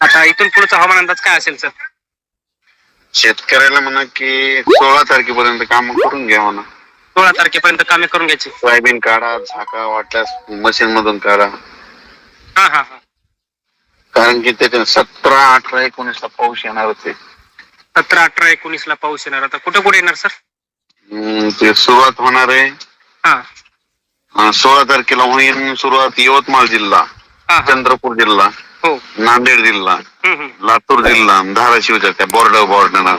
आता इथून पुढचा हवामान अंदाज काय असेल सर? शेतकऱ्याला म्हणा की सोळा तारखेपर्यंत काम करून घ्या म्हणा. सोळा तारखेपर्यंत कामे करून घ्यायची. सोयाबीन काढा झाका वाटल्यास मशीन मधून काढा. हा हा हा. कारण की त्याच्या सतरा अठरा एकोणीस ला पाऊस येणार होते. सतरा अठरा एकोणीस ला पाऊस येणार. आता कुठे कुठे येणार सर? हम्म, ते सुरुवात होणार आहे. हा. अं, सोळा तारखेला होईल सुरुवात यवतमाळ जिल्हा हा हा. चंद्रपूर जिल्हा. हो. नांदेड जिल्हा हम्म, हम्म. लातूर जिल्हा धाराशिवच्या त्या बॉर्डर बॉर्डर हा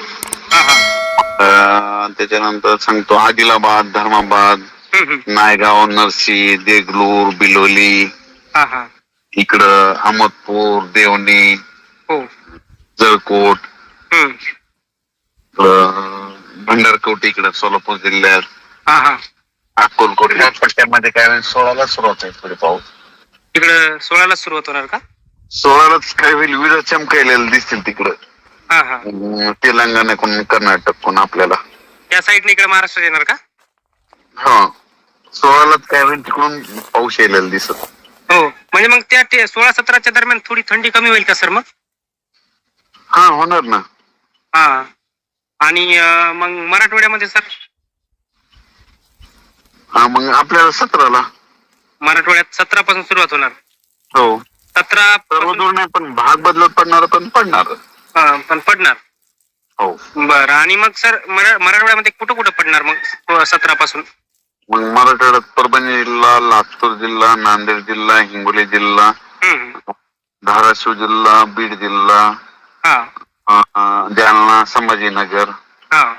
हा. त्याच्यानंतर सांगतो आदिलाबाद धर्माबाद हम्म, हम्म. नायगाव नरसी देगलूर बिलोली हा हा. इकडं अहमदपूर देवणी हो. जळकोट हम्म. इकडं भंडारकोट इकडं सोलापूर जिल्ह्यात. हा हा. अक्कलकोट या पट्ट्यामध्ये काय सोळाला सुरुवात आहे पुढे पाऊस. तिकडं सोळाला सुरुवात होणार का? सोळालाच काय होईल विजा चमकायलेलं दिसतील तिकडं. हा हा. अं, तेलंगणाकडून कर्नाटककडून आपल्याला. त्या साईडने इकडे महाराष्ट्र येणार का? हा. सोळालाच काय होईल तिकडून पाऊस यायला दिसत. हो. म्हणजे मग त्या ते सोळा सतराच्या दरम्यान थोडी थंडी कमी होईल का सर मग? हा होणार ना. हा. आणि अं, मग मराठवाड्यामध्ये सर? हा मग आपल्याला सतराला. मराठवाड्यात सतरा पासून सुरुवात होणार. हो. सतरा सर्व दूर नाही पण भाग बदलत पडणार पण पडणार. हा, पण पडणार. हो. बरं आणि मग सर मरा- मराठवाड्यामध्ये कुठं कुठं पडणार मग सतरा पासून? मग मराठवाड्यात परभणी जिल्हा लातूर जिल्हा नांदेड जिल्हा हिंगोली जिल्हा हम्म. धाराशिव जिल्हा बीड जिल्हा हा. अं, जालना संभाजीनगर. हा.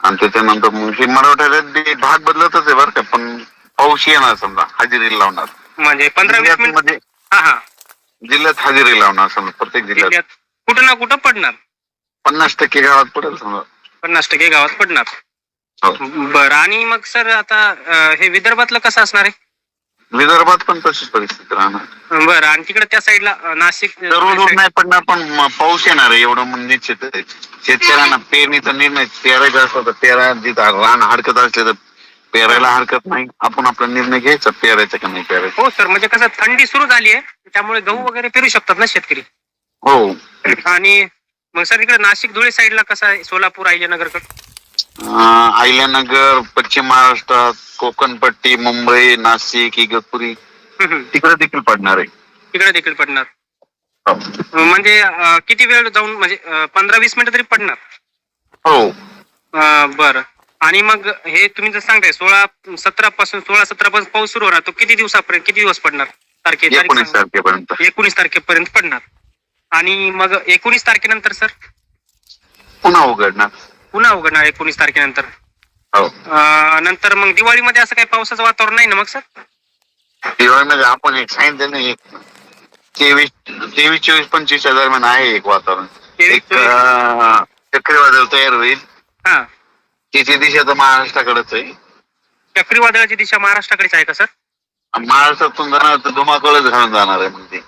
आणि त्याच्यानंतर मग हे मराठवाड्यात बी भाग बदलतच आहे बरं का पण पाऊस येणार समजा हजेरी लावणार. म्हणजे पंधरा वीस मिनिटमध्ये हा हा. जिल्ह्यात हजेरी लावणार समजा प्रत्येक जिल्ह्यात. जिल्ह्यात कुठं ना कुठं पडणार. पन्नास टक्के गावात पडेल समजा. पन्नास टक्के गावात पडणार. हो. बरं आणि मग सर आता अं, हे विदर्भातलं कसं असणार आहे? विदर्भात पण तशीच परिस्थिती राहणार. बरं आणि तिकडे त्या साईडला अं, नाशिक नाही पडणार पण म- पाऊस येणार आहे एवढं म्हणजे निश्चित आहे. शेतकऱ्यांना पेरणीचा निर्णय पेरायचा असला तर पेरा जिथं रान हरकत असले तर पेरायला हरकत नाही. आपण आपला निर्णय घ्यायचा पेरायचा का नाही पेरायचा. हो सर म्हणजे कसं थंडी सुरू झाली आहे त्यामुळे गहू वगैरे पेरू शकतात ना शेतकरी? हो. आणि मग सर इकडे नाशिक धुळे साईडला कसं आहे सोलापूर अहिल्यानगरकडे? अं, अहिल्यानगर पश्चिम महाराष्ट्रात कोकणपट्टी मुंबई नाशिक इगतपुरी. तिकडे देखील पडणार आहे. तिकडे देखील पडणार. हो. म्हणजे अं, किती वेळ जाऊन म्हणजे पंधरा वीस मिनिटं तरी पडणार? हो. अं, बरं. आणि मग हे तुम्ही जर सांगताय सोळा सतरा पासून सोळा सतरा पासून पाऊस सुरू होणार तो किती दिवसापर्यंत किती दिवस पडणार? तारखे एकोणीस. तारखेपर्यंत. एकोणीस तारखेपर्यंत पडणार. आणि मग एकोणीस तारखेनंतर सर? पुन्हा उघडणार. पुन्हा उघडणार एकोणीस तारखेनंतर. हो. नंतर मग दिवाळीमध्ये असं काही पावसाचं वातावरण नाही ना मग सर? दिवाळीमध्ये आपण एक सांगितलं ना एक तेवीस तेवीस चोवीस पंचवीसच्या दरम्यान आहे एक वातावरण. एक चक्रीवादळ तयार होईल. हा. तिची दिशा तर महाराष्ट्राकडेच आहे. चक्रीवादळाची दिशा महाराष्ट्राकडेच आहे का सर? महाराष्ट्रातून जाणार तर धुमाकूळच घालून जाणार आहे म्हणजे